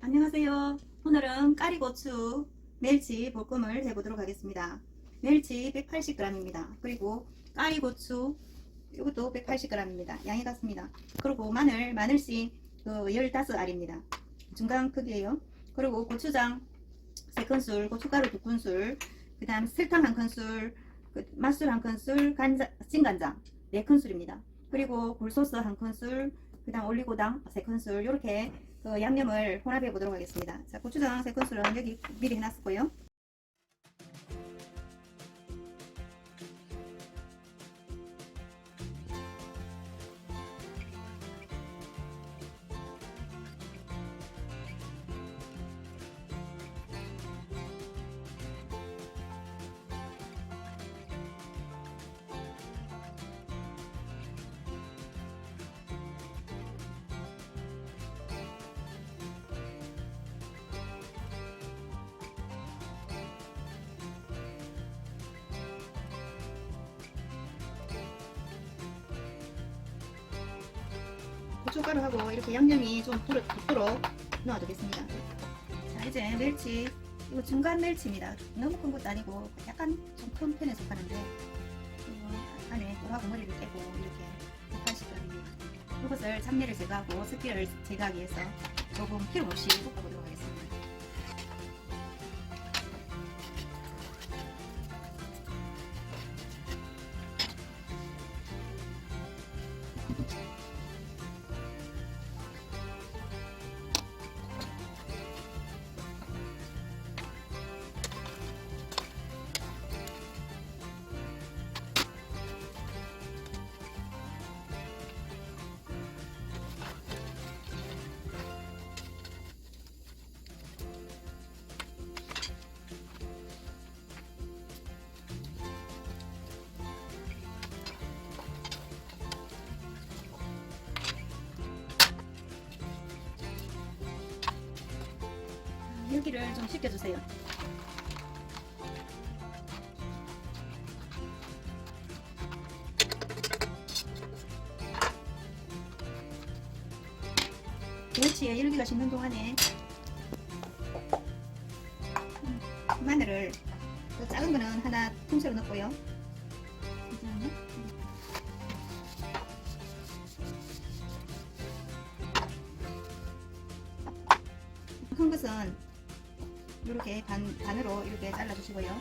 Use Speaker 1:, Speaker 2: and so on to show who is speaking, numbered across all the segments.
Speaker 1: 안녕하세요. 오늘은 까리고추 멸치 볶음을 해보도록 하겠습니다. 멸치 180g입니다. 그리고 까리고추 이것도 180g입니다. 양이 같습니다. 그리고 마늘, 마늘씨 그 15알입니다. 중간 크기예요. 그리고 고추장 3큰술, 고춧가루 2큰술, 그 다음 설탕 1큰술, 그 맛술 1큰술, 간장, 진간장 4큰술입니다. 그리고 굴소스 1큰술, 그 다음 올리고당 3큰술 이렇게 그 양념을 혼합해 보도록 하겠습니다. 자, 고추장 3큰술은 여기 미리 해놨었고요. 고춧가루하고 이렇게 양념이 좀 불어, 붙도록 넣어두겠습니다. 자, 이제 멸치, 이거 중간 멸치입니다. 너무 큰 것도 아니고 약간 좀 큰 편에 속하는데 안에 꼬하고 머리를 떼고 이렇게 80g입니다. 이것을 잡내를 제거하고 습기를 제거하기 위해서 조금 기름 없이 볶아보도록 하겠습니다. 여기를 좀 식혀주세요. 멸치에 열기가 식는 동안에 음, 마늘을 또 작은 거는 하나 통째로 넣고요. 큰 것은 이렇게 반, 반으로 이렇게 잘라주시고요.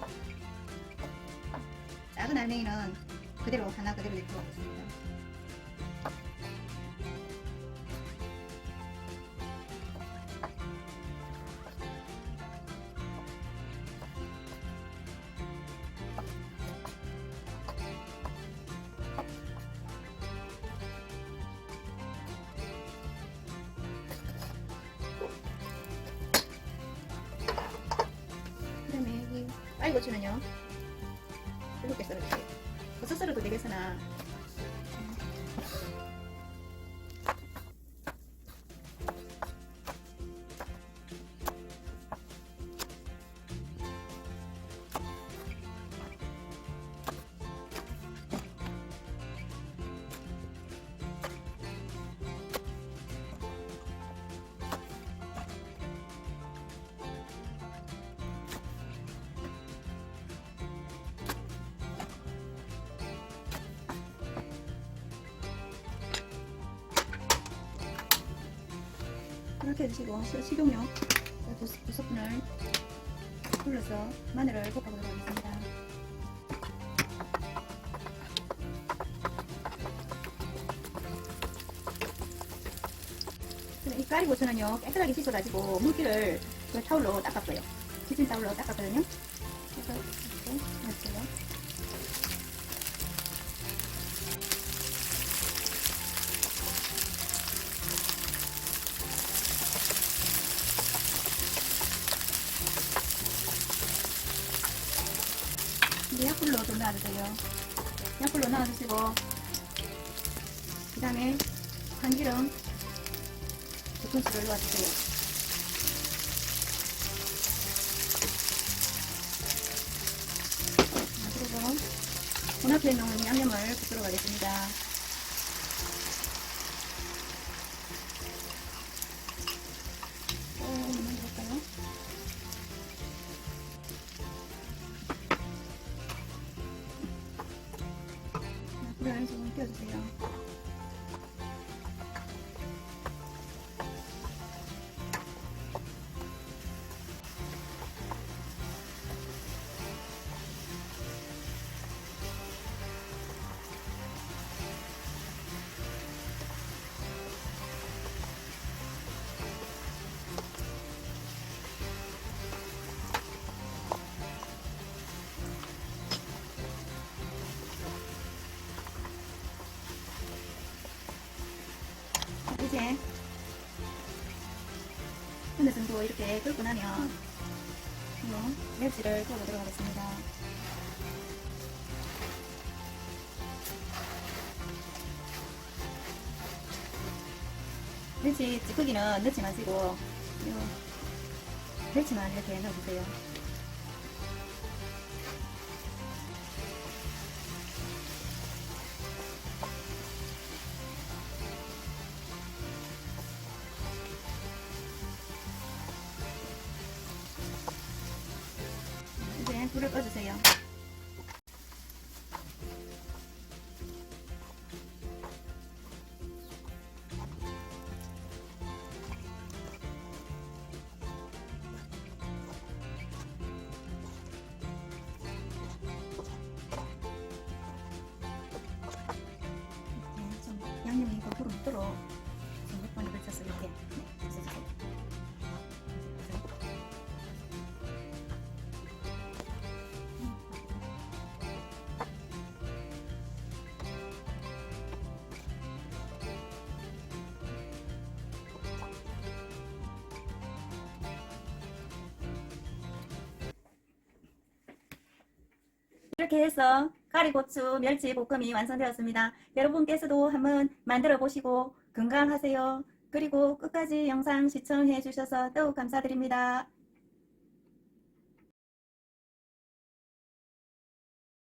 Speaker 1: 작은 알맹이는 그대로 하나 그대로 이렇게 넣겠습니다. 고추는요. 이렇게. 썰어주세요. 썰어도 되겠으나 이렇게 시- 식용유 두, 두 스푼을 불러서 마늘을 볶아보도록 하겠습니다. 이 까리고추는요 깨끗하게 씻어가지고 물기를 그 타올로 닦았고요. 키친 타올로 닦았거든요. 그래서 이제 약불로 좀 넣어주세요. 약불로 넣어주시고 그 다음에 참기름 두 큰술을 넣어주세요. 자, 그리고 혼합해 놓은 양념을 붓도록 하겠습니다. 물 한 스푼 끼워주세요. 1분 정도 이렇게 끓고 나면 지금 맵지를 구워보도록 하겠습니다. 멸치 찌꺼기는 넣지 마시고 멸치만 이렇게 넣어주세요. 불을 꺼주세요. 양념이 골고루 묻도록 좀몇 번에 걸쳐서 이렇게 네, 해주세요. 이렇게 해서 가리고추 멸치 볶음이 완성되었습니다. 여러분께서도 한번 만들어 보시고 건강하세요. 그리고 끝까지 영상 시청해 주셔서 더욱 감사드립니다.